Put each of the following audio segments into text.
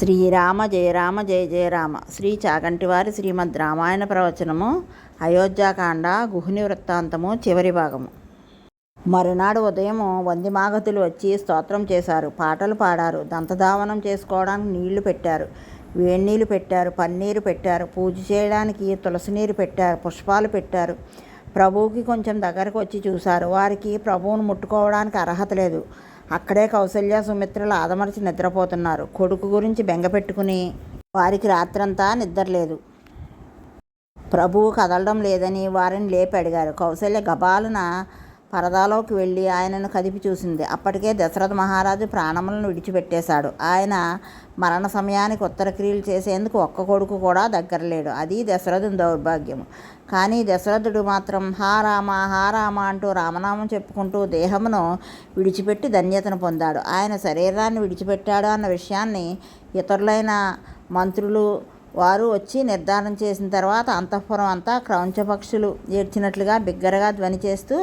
శ్రీరామ జయ రామ జయ జయ రామ. శ్రీ చాగంటివారి శ్రీమద్ రామాయణ ప్రవచనము అయోధ్యాకాండ గుహుని వృత్తాంతము చివరి భాగము. మరునాడు ఉదయం వందిమాగతులు వచ్చి స్తోత్రం చేశారు. పాటలు పాడారు. దంతధావనం చేసుకోవడానికి నీళ్ళు పెట్టారు. వేడినీళ్ళు పెట్టారు. పన్నీరు పెట్టారు. పూజ చేయడానికి తులసి నీరు పెట్టారు. పుష్పాలు పెట్టారు. ప్రభువుకి కొంచెం దగ్గరకు వచ్చి చూశారు. వారికి ప్రభువును ముట్టుకోవడానికి అర్హత లేదు. అక్కడే కౌసల్య సుమిత్రలు ఆదమర్చి నిద్రపోతున్నారు. కొడుకు గురించి బెంగ పెట్టుకుని వారికి రాత్రంతా నిద్రలేదు ప్రభువు కదలడం లేదని వారిని లేపి అడిగారు. కౌసల్య గబాలున పరదాలోకి వెళ్ళి ఆయనను కదిపి చూసింది. అప్పటికే దశరథ మహారాజు ప్రాణములను విడిచిపెట్టేశాడు. ఆయన మరణ సమయానికి ఉత్తరక్రియలు చేసేందుకు ఒక్క కొడుకు కూడా దగ్గర లేడు అది దశరథుని దౌర్భాగ్యము. కానీ దశరథుడు మాత్రం హా రామ హా రామ అంటూ రామనామం చెప్పుకుంటూ దేహమును విడిచిపెట్టి ధన్యతను పొందాడు. ఆయన శరీరాన్ని విడిచిపెట్టాడు అన్న విషయాన్ని ఇతరులైన మంత్రులు వారు వచ్చి నిర్ధారణ చేసిన తర్వాత అంతఃపురం అంతా క్రౌంచపక్షులు ఏడ్చినట్లుగా బిగ్గరగా ధ్వని చేస్తూ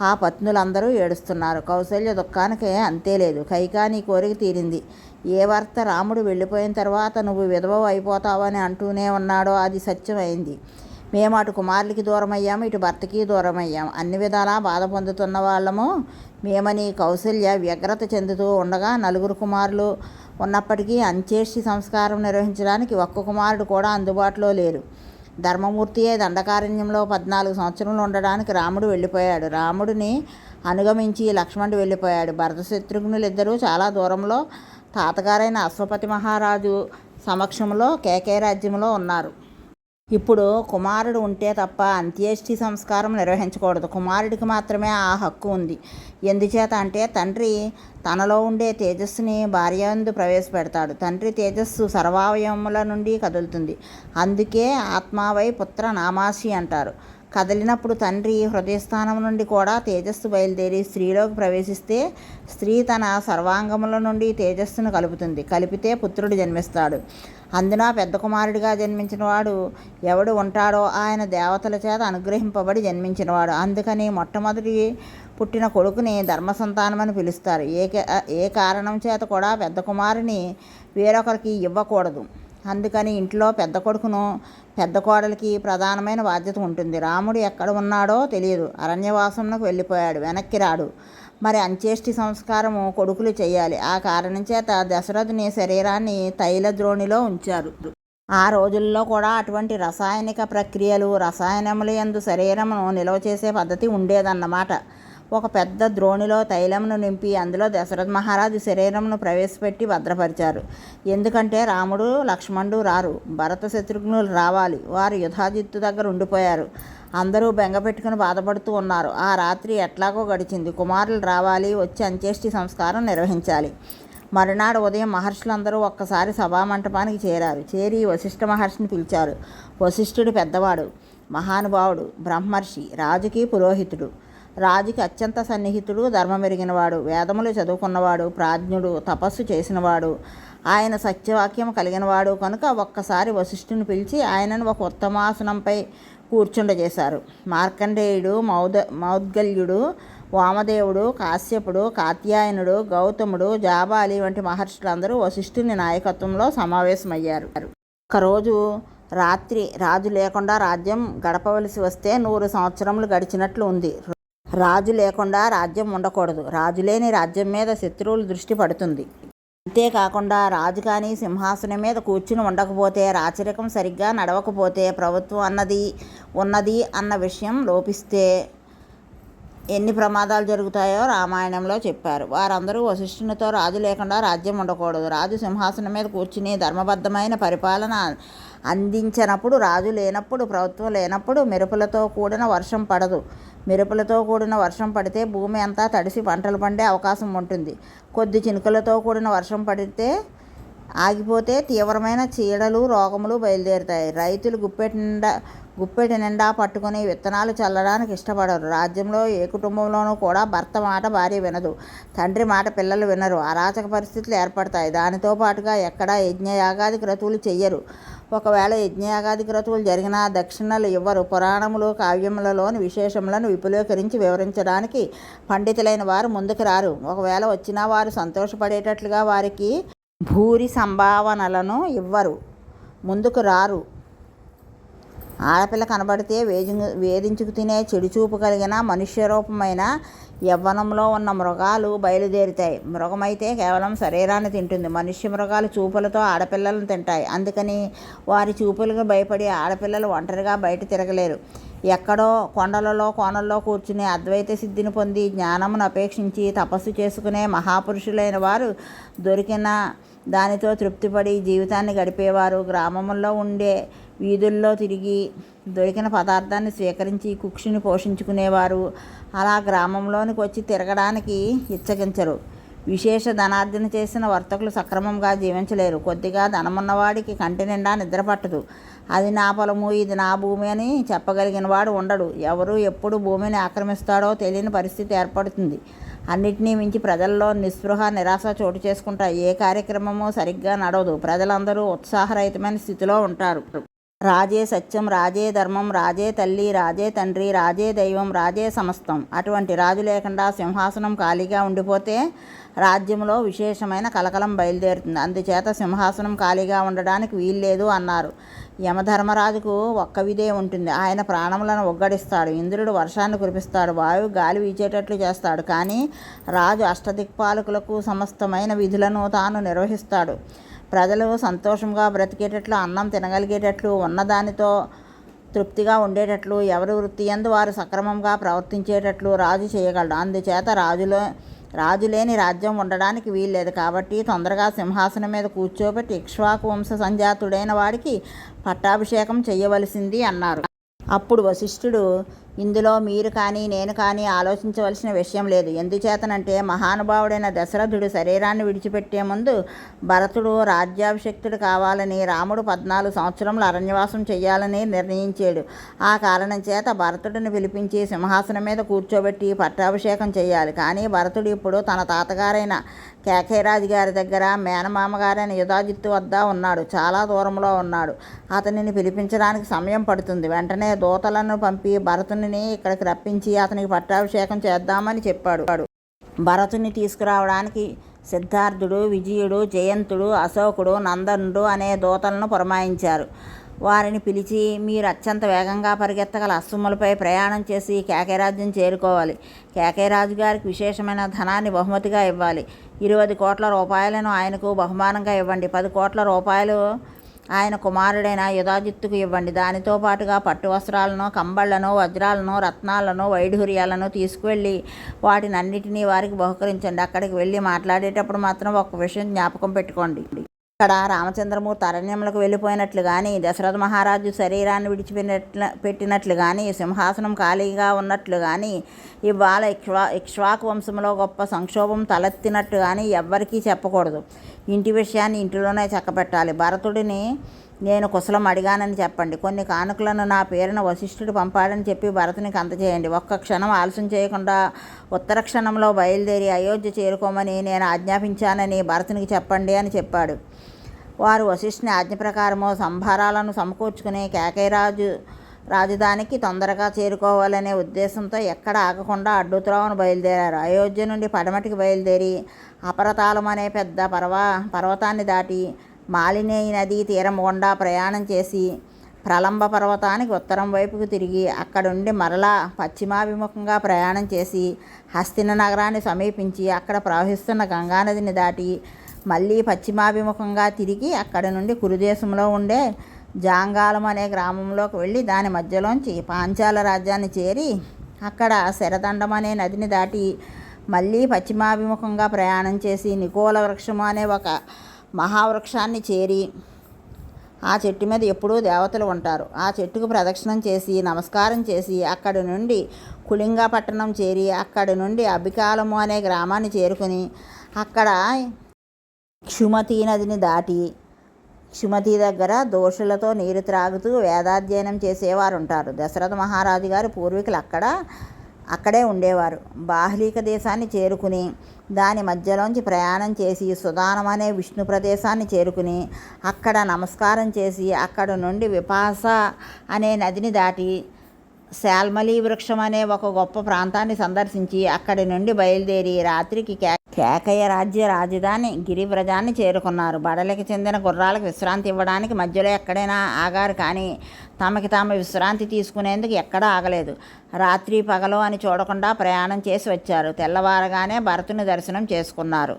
ఆ పత్నులందరూ ఏడుస్తున్నారు. కౌశల్య దుఃఖానికి అంతే లేదు కైకా నీ కోరిక తీరింది. ఏ భర్త రాముడు వెళ్ళిపోయిన తర్వాత నువ్వు విధవ అయిపోతావని అంటూనే ఉన్నాడో అది సత్యమైంది. మేము అటు కుమారులకి దూరమయ్యాము ఇటు భర్తకి దూరమయ్యాము అన్ని విధాలా బాధ పొందుతున్న వాళ్ళము. మేమని కౌశల్య వ్యగ్రత చెందుతూ ఉండగా నలుగురు కుమారులు ఉన్నప్పటికీ అంత్యేష్టి సంస్కారం నిర్వహించడానికి ఒక్క కుమారుడు కూడా అందుబాటులో లేరు. ధర్మమూర్తియే దండకారణ్యంలో పద్నాలుగు సంవత్సరములు ఉండడానికి రాముడు వెళ్ళిపోయాడు. రాముడిని అనుగమించి లక్ష్మణుడు వెళ్ళిపోయాడు. భరత శత్రుఘ్నులిద్దరూ చాలా దూరంలో తాతగారైన అశ్వపతి మహారాజు సమక్షంలో కేకే రాజ్యంలో ఉన్నారు. ఇప్పుడు కుమారుడు ఉంటే తప్ప అంత్యేష్టి సంస్కారం నిర్వహించకూడదు. కుమారుడికి మాత్రమే ఆ హక్కు ఉంది. ఎందుచేత అంటే తండ్రి తనలో ఉండే తేజస్సుని భార్యందు ప్రవేశపెడతాడు. తండ్రి తేజస్సు సర్వావయముల నుండి కదులుతుంది. అందుకే ఆత్మావై పుత్ర నామాసి అంటారు. కదిలినప్పుడు తండ్రి హృదయస్థానం నుండి కూడా తేజస్సు బయలుదేరి స్త్రీలోకి ప్రవేశిస్తే స్త్రీ తన సర్వాంగముల నుండి తేజస్సును కలుపుతుంది. కలిపితే పుత్రుడు జన్మిస్తాడు. అందున పెద్ద కుమారుడిగా జన్మించినవాడు ఎవడు ఉంటాడో ఆయన దేవతల చేత అనుగ్రహింపబడి జన్మించినవాడు. అందుకని మొట్టమొదటి పుట్టిన కొడుకుని ధర్మ సంతానమని పిలుస్తారు. ఏ ఏ కారణం చేత కూడా పెద్ద కుమారుని వేరొకరికి ఇవ్వకూడదు. అందుకని ఇంట్లో పెద్ద కొడుకును పెద్ద కోడలికి ప్రధానమైన బాధ్యత ఉంటుంది. రాముడు ఎక్కడ ఉన్నాడో తెలియదు. అరణ్యవాసంలోకి వెళ్ళిపోయాడు. వెనక్కి రాడు. మరి అంత్యేష్టి సంస్కారము కొడుకులు చేయాలి. ఆ కారణం చేత దశరథుని శరీరాన్ని తైల ద్రోణిలో ఉంచారు. ఆ రోజుల్లో కూడా అటువంటి రసాయనిక ప్రక్రియలు రసాయనములు ఎందు శరీరమును నిల్వ చేసే పద్ధతి ఉండేదన్నమాట. ఒక పెద్ద ద్రోణిలో తైలమును నింపి అందులో దశరథ మహారాజు శరీరమును ప్రవేశపెట్టి భద్రపరిచారు. ఎందుకంటే రాముడు లక్ష్మణుడు రారు. భరత శత్రుఘ్నులు రావాలి. వారు యుధాజిత్తు దగ్గర ఉండిపోయారు. అందరూ బెంగ పెట్టుకుని బాధపడుతూ ఉన్నారు. ఆ రాత్రి ఎట్లాగో గడిచింది. కుమారులు రావాలి వచ్చి అంత్యేష్టి సంస్కారం నిర్వహించాలి. మరునాడు ఉదయం మహర్షులందరూ ఒక్కసారి సభామంటపానికి చేరారు. చేరి వశిష్ఠ మహర్షిని పిలిచారు. వశిష్ఠుడు పెద్దవాడు మహానుభావుడు బ్రహ్మర్షి రాజుకి పురోహితుడు. రాజుకి అత్యంత సన్నిహితుడు ధర్మమెరిగినవాడు వేదములు చదువుకున్నవాడు ప్రాజ్ఞుడు తపస్సు చేసినవాడు. ఆయన సత్యవాక్యం కలిగినవాడు కనుక ఒక్కసారి వశిష్ఠుని పిలిచి ఆయనను ఒక ఉత్తమాసనంపై కూర్చుండజేశారు. మార్కండేయుడు మౌద మౌద్గల్యుడు వామదేవుడు కాశ్యపుడు కాత్యాయనుడు గౌతముడు జాబాలి వంటి మహర్షులందరూ వశిష్ఠుని నాయకత్వంలో సమావేశమయ్యారు. ఒకరోజు రాత్రి రాజు లేకుండా రాజ్యం గడపవలసి వస్తే నూరు సంవత్సరములు గడిచినట్లు ఉంది. రాజు లేకుండా రాజ్యం ఉండకూడదు. రాజు లేని రాజ్యం మీద శత్రువులు దృష్టి పడుతుంది. అంతేకాకుండా రాజు కానీ సింహాసనం మీద కూర్చుని ఉండకపోతే రాచరికం సరిగ్గా నడవకపోతే ప్రభుత్వం అన్నది ఉన్నది అన్న విషయం లోపిస్తే ఎన్ని ప్రమాదాలు జరుగుతాయో రామాయణంలో చెప్పారు. వారందరూ వశిష్ఠునితో రాజు లేకుండా రాజ్యం ఉండకూడదు. రాజు సింహాసనం మీద కూర్చుని ధర్మబద్ధమైన పరిపాలన అందించినప్పుడు రాజు లేనప్పుడు ప్రభుత్వం లేనప్పుడు మెరుపులతో కూడిన వర్షం పడదు. మెరుపులతో కూడిన వర్షం పడితే భూమి అంతా తడిసి పంటలు పండే అవకాశం ఉంటుంది. కొద్ది చినుకలతో కూడిన వర్షం పడితే ఆగిపోతే తీవ్రమైన చీడలు రోగములు బయలుదేరుతాయి. రైతులు గుప్పెటి నిండా గుప్పెటి నిండా పట్టుకుని విత్తనాలు చల్లడానికి ఇష్టపడరు. రాజ్యంలో ఏ కుటుంబంలోనూ కూడా భర్త మాట భార్య వినదు. తండ్రి మాట పిల్లలు వినరు. అరాచక పరిస్థితులు ఏర్పడతాయి. దానితో పాటుగా ఎక్కడా యజ్ఞయాగాది క్రతువులు చెయ్యరు. ఒకవేళ యజ్ఞయాగాది క్రతువులు జరిగినా దక్షిణలు ఇవ్వరు. పురాణములు కావ్యములలోని విశేషములను విపులీకరించి వివరించడానికి పండితులైన వారు ముందుకు రారు. ఒకవేళ వచ్చినా వారు సంతోషపడేటట్లుగా వారికి భూరి సంభావనలను ఇవ్వరు. ముందుకు రారు. ఆడపిల్ల కనబడితే వేజి వేధించుకు తినే చెడుచూపు కలిగిన మనుష్య రూపమైన యవ్వనంలో ఉన్న మృగాలు బయలుదేరుతాయి. మృగమైతే కేవలం శరీరాన్ని తింటుంది. మనుష్య మృగాలు చూపులతో ఆడపిల్లలను తింటాయి. అందుకని వారి చూపులకు భయపడి ఆడపిల్లలు ఒంటరిగా బయట తిరగలేరు. ఎక్కడో కొండలలో కోనల్లో కూర్చుని అద్వైత సిద్ధిని పొంది జ్ఞానమును అపేక్షించి తపస్సు చేసుకునే మహాపురుషులైన వారు దొరికిన దానితో తృప్తిపడి జీవితాన్ని గడిపేవారు. గ్రామంలో ఉండే వీధుల్లో తిరిగి దొరికిన పదార్థాన్ని స్వీకరించి కుక్షిని పోషించుకునేవారు. అలా గ్రామంలోనికి వచ్చి తిరగడానికి ఇచ్చగించరు. విశేష ధనార్జన చేసిన వర్తకులు సక్రమంగా జీవించలేరు. కొద్దిగా ధనమున్నవాడికి కంటి నిండా నిద్ర పట్టదు. అది నా పొలము ఇది నా భూమి అని చెప్పగలిగిన వాడు ఉండడు. ఎవరు ఎప్పుడు భూమిని ఆక్రమిస్తాడో తెలియని పరిస్థితి ఏర్పడుతుంది. అన్నిటినీ మించి ప్రజల్లో నిస్పృహ నిరాశ చోటు చేసుకుంటాయి. ఏ కార్యక్రమము సరిగ్గా నడవదు. ప్రజలందరూ ఉత్సాహరహితమైన స్థితిలో ఉంటారు. రాజే సత్యం రాజే ధర్మం రాజే తల్లి రాజే తండ్రి రాజే దైవం రాజే సమస్తం. అటువంటి రాజు లేకుండా సింహాసనం ఖాళీగా ఉండిపోతే రాజ్యంలో విశేషమైన కలకలం బయలుదేరుతుంది. అందుచేత సింహాసనం ఖాళీగా ఉండడానికి వీల్లేదు అన్నారు. యమధర్మరాజుకు ఒక్క విధే ఉంటుంది. ఆయన ప్రాణములను ఒగ్గడిస్తాడు. ఇంద్రుడు వర్షాన్ని కురిపిస్తాడు. వాయువు గాలి వీచేటట్లు చేస్తాడు. కానీ రాజు అష్టదిక్పాలకులకు సమస్తమైన విధులను తాను నిర్వహిస్తాడు. ప్రజలు సంతోషంగా బ్రతికేటట్లు అన్నం తినగలిగేటట్లు ఉన్నదానితో తృప్తిగా ఉండేటట్లు ఎవరి వృత్తి ఎందు వారు సక్రమంగా ప్రవర్తించేటట్లు రాజు చేయగలడు. అందుచేత రాజులో రాజు లేని రాజ్యం ఉండడానికి వీల్లేదు. కాబట్టి తొందరగా సింహాసనం మీద కూర్చోబెట్టి ఇక్ష్వాకు వంశ సంజాతుడైన వాడికి పట్టాభిషేకం చేయవలసింది అన్నారు. అప్పుడు వశిష్ఠుడు ఇందులో మీరు కానీ నేను కానీ ఆలోచించవలసిన విషయం లేదు. ఎందుచేతనంటే మహానుభావుడైన దశరథుడు శరీరాన్ని విడిచిపెట్టే ముందు భరతుడు రాజ్యాభిషక్తుడు కావాలని రాముడు పద్నాలుగు సంవత్సరములు అరణ్యవాసం చేయాలని నిర్ణయించాడు. ఆ కారణం చేత భరతుడిని పిలిపించి సింహాసనం మీద కూర్చోబెట్టి పట్టాభిషేకం చేయాలి. కానీ భరతుడు ఇప్పుడు తన తాతగారైన కేకేరాజు గారి దగ్గర మేనమామ గారైన యుధాజిత్తు వద్ద ఉన్నాడు. చాలా దూరంలో ఉన్నాడు. అతనిని పిలిపించడానికి సమయం పడుతుంది. వెంటనే దూతలను పంపి భరతుని ఇక్కడికి రప్పించి అతనికి పట్టాభిషేకం చేద్దామని చెప్పాడు. భరతుని తీసుకురావడానికి సిద్ధార్థుడు విజయుడు జయంతుడు అశోకుడు నందనుడు అనే దూతలను పురమాయించారు. వారిని పిలిచి మీరు అత్యంత వేగంగా పరిగెత్తగల అశ్వములపై ప్రయాణం చేసి కేకేరాజ్యం చేరుకోవాలి. కేకేరాజు గారికి విశేషమైన ధనాన్ని బహుమతిగా ఇవ్వాలి. ఇరవై కోట్ల రూపాయలను ఆయనకు బహుమానంగా ఇవ్వండి. పది కోట్ల రూపాయలు ఆయన కుమారుడైన యుధాజిత్తుకు ఇవ్వండి. దానితో పాటుగా పట్టు వస్త్రాలను కంబళ్ళను వజ్రాలను రత్నాలను వైఢూర్యాలను తీసుకువెళ్ళి వాటిని అన్నిటినీ వారికి బహుకరించండి. అక్కడికి వెళ్ళి మాట్లాడేటప్పుడు మాత్రం ఒక విషయం జ్ఞాపకం పెట్టుకోండి. ఇక్కడ రామచంద్రమూర్తి అరణ్యములకు వెళ్ళిపోయినట్లు కానీ దశరథ మహారాజు శరీరాన్ని విడిచిపెట్టినట్లు పెట్టినట్లు కానీ సింహాసనం ఖాళీగా ఉన్నట్లు కానీ ఇవాళ ఇక్ష్వా ఇక్ష్వాకు వంశంలో గొప్ప సంక్షోభం తలెత్తినట్టు కానీ ఎవ్వరికీ చెప్పకూడదు. ఇంటి విషయాన్ని ఇంటిలోనే చక్కబెట్టాలి భరతుడిని నేను కుశలం అడిగానని చెప్పండి. కొన్ని కానుకలను నా పేరున వశిష్ఠుడు పంపాడని చెప్పి భరతునికి అందజేయండి ఒక్క క్షణం ఆలస్యం చేయకుండా ఉత్తర క్షణంలో బయలుదేరి అయోధ్య చేరుకోమని నేను ఆజ్ఞాపించానని భరతునికి చెప్పండి అని చెప్పాడు. వారు వశిష్ఠుని ఆజ్ఞ ప్రకారము సంభారాలను సమకూర్చుకుని కేకైరాజు రాజధానికి తొందరగా చేరుకోవాలనే ఉద్దేశంతో ఎక్కడ ఆగకుండా అడ్డుత్రోవను బయలుదేరారు. అయోధ్య నుండి పడమటికి బయలుదేరి అపరతాళం అనే పెద్ద పర్వ పర్వతాన్ని దాటి మాలినేయి నదీ తీరం గుండా ప్రయాణం చేసి ప్రలంబ పర్వతానికి ఉత్తరం వైపుకు తిరిగి అక్కడుండి మరలా పశ్చిమాభిముఖంగా ప్రయాణం చేసి హస్తిన నగరాన్ని సమీపించి అక్కడ ప్రవహిస్తున్న గంగానదిని దాటి మళ్ళీ పశ్చిమాభిముఖంగా తిరిగి అక్కడ నుండి కురుదేశంలో ఉండే జాంగాలం అనే గ్రామంలోకి వెళ్ళి దాని మధ్యలోంచి పాంచాల రాజ్యాన్ని చేరి అక్కడ శరదండం అనే నదిని దాటి మళ్ళీ పశ్చిమాభిముఖంగా ప్రయాణం చేసి నికోల వృక్షము అనే ఒక మహావృక్షాన్ని చేరి ఆ చెట్టు మీద ఎప్పుడూ దేవతలు ఉంటారు. ఆ చెట్టుకు ప్రదక్షిణం చేసి నమస్కారం చేసి అక్కడి నుండి కులింగపట్టణం చేరి అక్కడి నుండి అభికాలము అనే గ్రామాన్ని చేరుకుని అక్కడ క్షుమతీ నదిని దాటి క్షుమతి దగ్గర దోషులతో నీరు త్రాగుతూ వేదాధ్యయనం చేసేవారు ఉంటారు దశరథ మహారాజు గారు పూర్వీకులు అక్కడ అక్కడే ఉండేవారు. బాహ్లీక దేశాన్ని చేరుకుని దాని మధ్యలోంచి ప్రయాణం చేసి సుదానం అనే విష్ణు ప్రదేశాన్ని చేరుకుని అక్కడ నమస్కారం చేసి అక్కడ నుండి విపాస అనే నదిని దాటి శాల్మలి వృక్షం అనే ఒక గొప్ప ప్రాంతాన్ని సందర్శించి అక్కడి నుండి బయలుదేరి రాత్రికి కే కేకయ్య రాజ్య రాజధాని గిరివ్రజాన్ని చేరుకున్నారు. బడలికి చెందిన గుర్రాలకు విశ్రాంతి ఇవ్వడానికి మధ్యలో ఎక్కడైనా ఆగారు కానీ తమకి తాము విశ్రాంతి తీసుకునేందుకు ఎక్కడా ఆగలేదు. రాత్రి పగలు అని చూడకుండా ప్రయాణం చేసి వచ్చారు. తెల్లవారగానే భరతుని దర్శనం చేసుకున్నారు.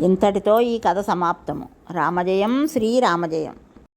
ఇంతటితో ఈ కథ సమాప్తము. రామజయం శ్రీరామజయం